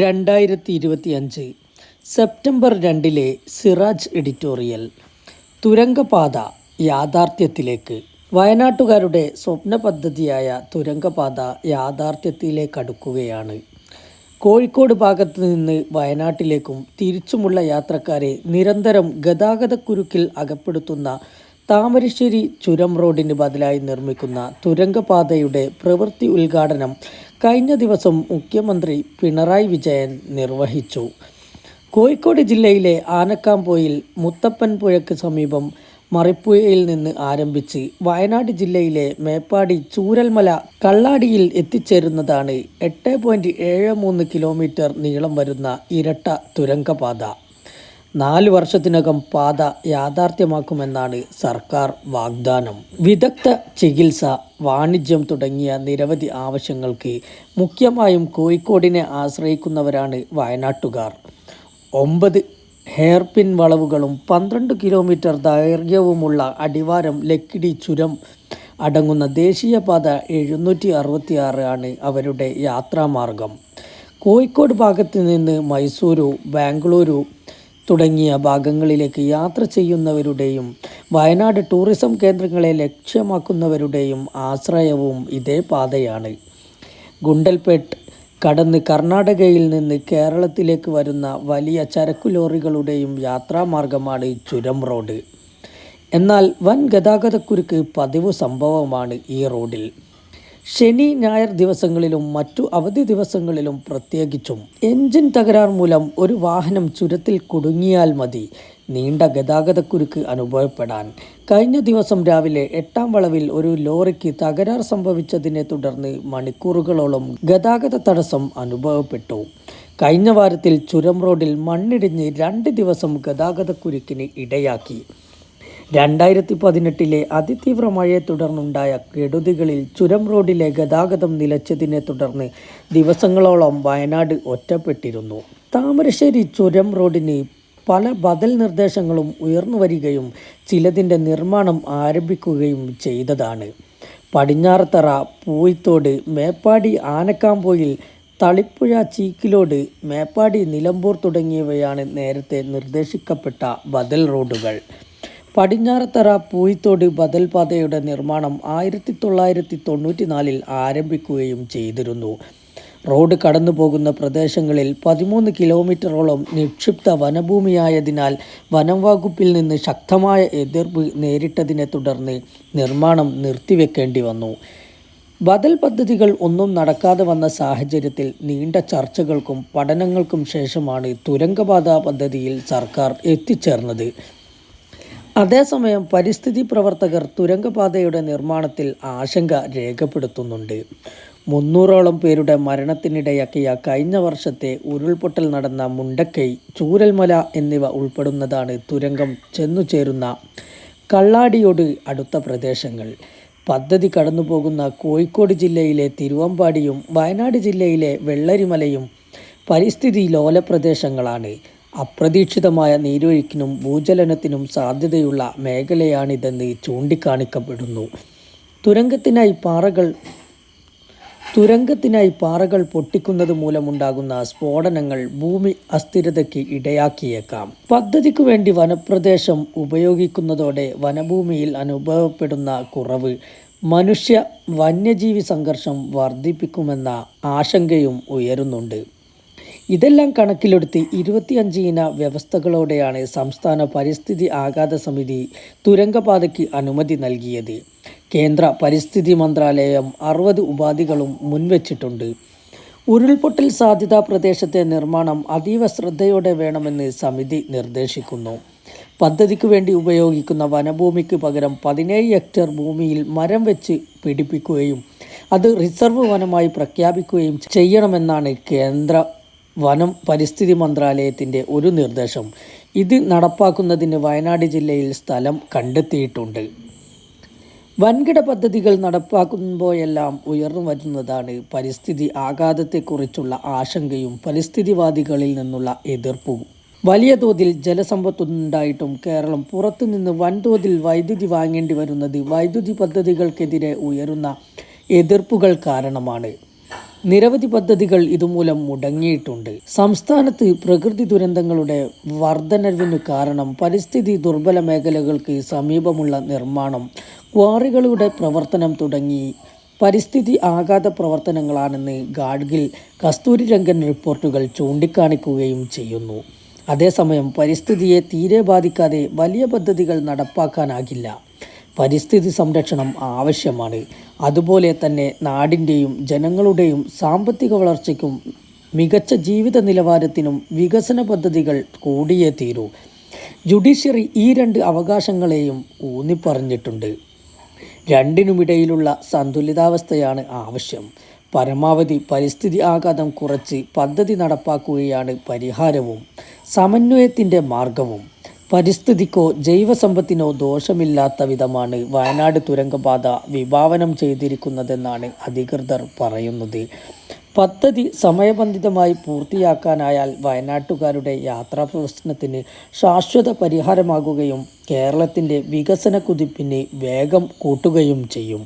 രണ്ടായിരത്തി ഇരുപത്തി അഞ്ച് സെപ്റ്റംബർ രണ്ടിലെ സിറാജ് എഡിറ്റോറിയൽ തുരങ്കപാത യാഥാർത്ഥ്യത്തിലേക്ക്. വയനാട്ടുകാരുടെ സ്വപ്ന പദ്ധതിയായ തുരങ്കപാത യാഥാർത്ഥ്യത്തിലേക്കടുക്കുകയാണ് കോഴിക്കോട് ഭാഗത്തു നിന്ന് വയനാട്ടിലേക്കും തിരിച്ചുമുള്ള യാത്രക്കാരെ നിരന്തരം ഗതാഗതക്കുരുക്കിൽ അകപ്പെടുത്തുന്ന താമരശ്ശേരി ചുരം റോഡിന് ബദലായി നിർമ്മിക്കുന്ന തുരങ്കപാതയുടെ പ്രവൃത്തി ഉദ്ഘാടനം കഴിഞ്ഞ ദിവസം മുഖ്യമന്ത്രി പിണറായി വിജയൻ നിർവഹിച്ചു. കോഴിക്കോട് ജില്ലയിലെ ആനക്കാംപോയിൽ മുത്തപ്പൻ പുഴയ്ക്ക് സമീപം മറിപ്പുഴയിൽ നിന്ന് ആരംഭിച്ച് വയനാട് ജില്ലയിലെ മേപ്പാടി ചൂരൽമല കള്ളാടിയിൽ എത്തിച്ചേരുന്നതാണ് എട്ട് പോയിന്റ് ഏഴ് മൂന്ന് കിലോമീറ്റർ നീളം വരുന്ന ഇരട്ട തുരങ്കപാത. നാല് വർഷത്തിനകം പാത യാഥാർത്ഥ്യമാക്കുമെന്നാണ് സർക്കാർ വാഗ്ദാനം. വിദഗ്ധ ചികിത്സ വാണിജ്യം തുടങ്ങിയ നിരവധി ആവശ്യങ്ങൾക്ക് മുഖ്യമായും കോഴിക്കോടിനെ ആശ്രയിക്കുന്നവരാണ് വയനാട്ടുകാർ. ഒമ്പത് ഹെയർപിൻ വളവുകളും പന്ത്രണ്ട് കിലോമീറ്റർ ദൈർഘ്യവുമുള്ള അടിവാരം ലക്കിടി ചുരം അടങ്ങുന്ന ദേശീയപാത എഴുന്നൂറ്റി അറുപത്തിയാറ് ആണ് അവരുടെ യാത്രാമാർഗം. കോഴിക്കോട് ഭാഗത്ത് നിന്ന് മൈസൂരു ബാംഗ്ലൂരു തുടങ്ങിയ ഭാഗങ്ങളിലേക്ക് യാത്ര ചെയ്യുന്നവരുടെയും വയനാട് ടൂറിസം കേന്ദ്രങ്ങളെ ലക്ഷ്യമാക്കുന്നവരുടെയും ആശ്രയവും ഇതേ പാതയാണ്. ഗുണ്ടൽപേട്ട് കടന്ന് കർണാടകയിൽ നിന്ന് കേരളത്തിലേക്ക് വരുന്ന വലിയ ചരക്കു ലോറികളുടെയും യാത്രാമാർഗമാണ് ചുരം റോഡ്. എന്നാൽ വൻ ഗതാഗതക്കുരുക്ക് പതിവ് സംഭവമാണ് ഈ റോഡിൽ. ശനി ഞായർ ദിവസങ്ങളിലും മറ്റു അവധി ദിവസങ്ങളിലും പ്രത്യേകിച്ചും എഞ്ചിൻ തകരാർ മൂലം ഒരു വാഹനം ചുരത്തിൽ കുടുങ്ങിയാൽ മതി. നീണ്ട ഗതാഗതക്കുരുക്ക് അനുഭവപ്പെടാൻ. കഴിഞ്ഞ ദിവസം രാവിലെ എട്ടാം വളവിൽ ഒരു ലോറിക്ക് തകരാർ സംഭവിച്ചതിനെ തുടർന്ന് മണിക്കൂറുകളോളം ഗതാഗത തടസ്സം അനുഭവപ്പെട്ടു. കഴിഞ്ഞ വാരത്തിൽ ചുരം റോഡിൽ മണ്ണിടിഞ്ഞ് രണ്ട് ദിവസം ഗതാഗതക്കുരുക്കിന് ഇടയാക്കി. രണ്ടായിരത്തി പതിനെട്ടിലെ അതിതീവ്ര മഴയെ തുടർന്നുണ്ടായ കെടുതികളിൽ ചുരം റോഡിലെ ഗതാഗതം നിലച്ചതിനെ തുടർന്ന് ദിവസങ്ങളോളം വയനാട് ഒറ്റപ്പെട്ടിരുന്നു. താമരശ്ശേരി ചുരം റോഡിന് പല ബദൽ നിർദ്ദേശങ്ങളും ഉയർന്നു വരികയും ചിലതിന്റെ നിർമ്മാണം ആരംഭിക്കുകയും ചെയ്തതാണ്. പടിഞ്ഞാറത്തറ പൂയിത്തോട് മേപ്പാടി ആനക്കാമ്പോയിൽ തളിപ്പുഴ ചീക്കിലോട് മേപ്പാടി നിലമ്പൂർ തുടങ്ങിയവയാണ് നേരത്തെ നിർദ്ദേശിക്കപ്പെട്ട ബദൽ റോഡുകൾ. പടിഞ്ഞാറത്തറ പൂയിത്തോട് ബദൽപാതയുടെ നിർമ്മാണം ആയിരത്തി തൊള്ളായിരത്തി തൊണ്ണൂറ്റി നാലിൽ ആരംഭിക്കുകയും ചെയ്തിരുന്നു. റോഡ് കടന്നുപോകുന്ന പ്രദേശങ്ങളിൽ പതിമൂന്ന് കിലോമീറ്ററോളം നിക്ഷിപ്ത വനഭൂമിയായതിനാൽ വനം വകുപ്പിൽ നിന്ന് ശക്തമായ എതിർപ്പ് നേരിട്ടതിനെ തുടർന്ന് നിർമ്മാണം നിർത്തിവെക്കേണ്ടി വന്നു. ബദൽ പദ്ധതികൾ ഒന്നും നടക്കാതെ വന്ന സാഹചര്യത്തിൽ നീണ്ട ചർച്ചകൾക്കും പഠനങ്ങൾക്കും ശേഷമാണ് തുരങ്കപാത പദ്ധതിയിൽ സർക്കാർ എത്തിച്ചേർന്നത്. അതേസമയം പരിസ്ഥിതി പ്രവർത്തകർ തുരങ്കപാതയുടെ നിർമ്മാണത്തിൽ ആശങ്ക രേഖപ്പെടുത്തുന്നുണ്ട്. മുന്നൂറോളം പേരുടെ മരണത്തിനിടയാക്കിയ കഴിഞ്ഞ വർഷത്തെ ഉരുൾപൊട്ടൽ നടന്ന മുണ്ടക്കൈ ചൂരൽമല എന്നിവ ഉൾപ്പെടുന്നതാണ് തുരങ്കം ചെന്നുചേരുന്ന കള്ളാടിയോട് അടുത്ത പ്രദേശങ്ങൾ. പദ്ധതി കടന്നുപോകുന്ന കോഴിക്കോട് ജില്ലയിലെ തിരുവമ്പാടിയും വയനാട് ജില്ലയിലെ വെള്ളരിമലയും പരിസ്ഥിതി ലോല പ്രദേശങ്ങളാണ് അപ്രതീക്ഷിതമായ നീരൊഴുക്കിനും ഭൂചലനത്തിനും സാധ്യതയുള്ള മേഖലയാണിതെന്ന് ചൂണ്ടിക്കാണിക്കപ്പെടുന്നു. തുരങ്കത്തിനായി പാറകൾ തുരങ്കത്തിനായി പാറകൾ പൊട്ടിക്കുന്നത് മൂലമുണ്ടാകുന്ന സ്ഫോടനങ്ങൾ ഭൂമി അസ്ഥിരതയ്ക്ക് ഇടയാക്കിയേക്കാം. പദ്ധതിക്കു വേണ്ടി വനപ്രദേശം ഉപയോഗിക്കുന്നതോടെ വനഭൂമിയിൽ അനുഭവപ്പെടുന്ന കുറവ് മനുഷ്യ വന്യജീവി സംഘർഷം വർദ്ധിപ്പിക്കുമെന്ന ആശങ്കയും ഉയരുന്നുണ്ട്. ഇതെല്ലാം കണക്കിലെടുത്ത് ഇരുപത്തിയഞ്ച് ഇന വ്യവസ്ഥകളോടെയാണ് സംസ്ഥാന പരിസ്ഥിതി ആഘാത സമിതി തുരങ്കപാതയ്ക്ക് അനുമതി നൽകിയത്. കേന്ദ്ര പരിസ്ഥിതി മന്ത്രാലയം അറുപത് ഉപാധികളും മുൻവച്ചിട്ടുണ്ട്. ഉരുൾപൊട്ടൽ സാധ്യതാ പ്രദേശത്തെ നിർമ്മാണം അതീവ ശ്രദ്ധയോടെ വേണമെന്ന് സമിതി നിർദ്ദേശിക്കുന്നു. പദ്ധതിക്ക് വേണ്ടി ഉപയോഗിക്കുന്ന വനഭൂമിക്ക് പകരം പതിനേഴ് ഹെക്ടർ ഭൂമിയിൽ മരം വെച്ച് പിടിപ്പിക്കുകയും അത് റിസർവ് വനമായി പ്രഖ്യാപിക്കുകയും ചെയ്യണമെന്നാണ് കേന്ദ്ര വനം പരിസ്ഥിതി മന്ത്രാലയത്തിന്റെ ഒരു നിർദ്ദേശം. ഇത് നടപ്പാക്കുന്നതിന് വയനാട് ജില്ലയിൽ സ്ഥലം കണ്ടെത്തിയിട്ടുണ്ട്. വൻകിട പദ്ധതികൾ നടപ്പാക്കുമ്പോഴെല്ലാം ഉയർന്നു വരുന്നതാണ് പരിസ്ഥിതി ആഘാതത്തെക്കുറിച്ചുള്ള ആശങ്കയും പരിസ്ഥിതിവാദികളിൽ നിന്നുള്ള എതിർപ്പും. വലിയ തോതിൽ ജലസമ്പത്തുണ്ടായിട്ടും കേരളം പുറത്തുനിന്ന് വൻതോതിൽ വൈദ്യുതി വാങ്ങേണ്ടി വരുന്നത് വൈദ്യുതി പദ്ധതികൾക്കെതിരെ ഉയരുന്ന എതിർപ്പുകൾ കാരണമാണ്. നിരവധി പദ്ധതികൾ ഇതുമൂലം മുടങ്ങിയിട്ടുണ്ട്. സംസ്ഥാനത്ത് പ്രകൃതി ദുരന്തങ്ങളുടെ വർധനവിന് കാരണം പരിസ്ഥിതി ദുർബല മേഖലകൾക്ക് സമീപമുള്ള നിർമ്മാണം ക്വാറികളുടെ പ്രവർത്തനം തുടങ്ങി പരിസ്ഥിതി ആഘാത പ്രവർത്തനങ്ങളാണെന്ന് ഗാഡ്ഗിൽ കസ്തൂരി രംഗൻ റിപ്പോർട്ടുകൾ ചൂണ്ടിക്കാണിക്കുകയും ചെയ്യുന്നു. അതേസമയം പരിസ്ഥിതിയെ തീരെ ബാധിക്കാതെ വലിയ പദ്ധതികൾ നടപ്പാക്കാനാകില്ല. പരിസ്ഥിതി സംരക്ഷണം ആവശ്യമാണ്. അതുപോലെ തന്നെ നാടിന്റെയും ജനങ്ങളുടെയും സാമ്പത്തിക വളർച്ചയ്ക്കും മികച്ച ജീവിത നിലവാരത്തിനും വികസന പദ്ധതികൾ കൂടിയേ തീരൂ. ജുഡീഷ്യറി ഈ രണ്ട് അവകാശങ്ങളെയും ഊന്നിപ്പറഞ്ഞിട്ടുണ്ട്. രണ്ടിനുമിടയിലുള്ള സന്തുലിതാവസ്ഥയാണ് ആവശ്യം. പരമാവധി പരിസ്ഥിതി ആഘാതം കുറച്ച് പദ്ധതി നടപ്പാക്കുകയാണ് പരിഹാരവും സമന്വയത്തിന്റെ മാർഗവും. പരിസ്ഥിതിക്കോ ജൈവസമ്പത്തിനോ ദോഷമില്ലാത്ത വിധമാണ് വയനാട് തുരങ്കപാത വിഭാവനം ചെയ്തിരിക്കുന്നതെന്നാണ് അധികൃതർ പറയുന്നത്. പദ്ധതി സമയബന്ധിതമായി പൂർത്തിയാക്കാനായാൽ വയനാട്ടുകാരുടെ യാത്രാ പ്രശ്നത്തിന് ശാശ്വത പരിഹാരമാകുകയും കേരളത്തിന്റെ വികസന കുതിപ്പിന് വേഗം കൂട്ടുകയും ചെയ്യും.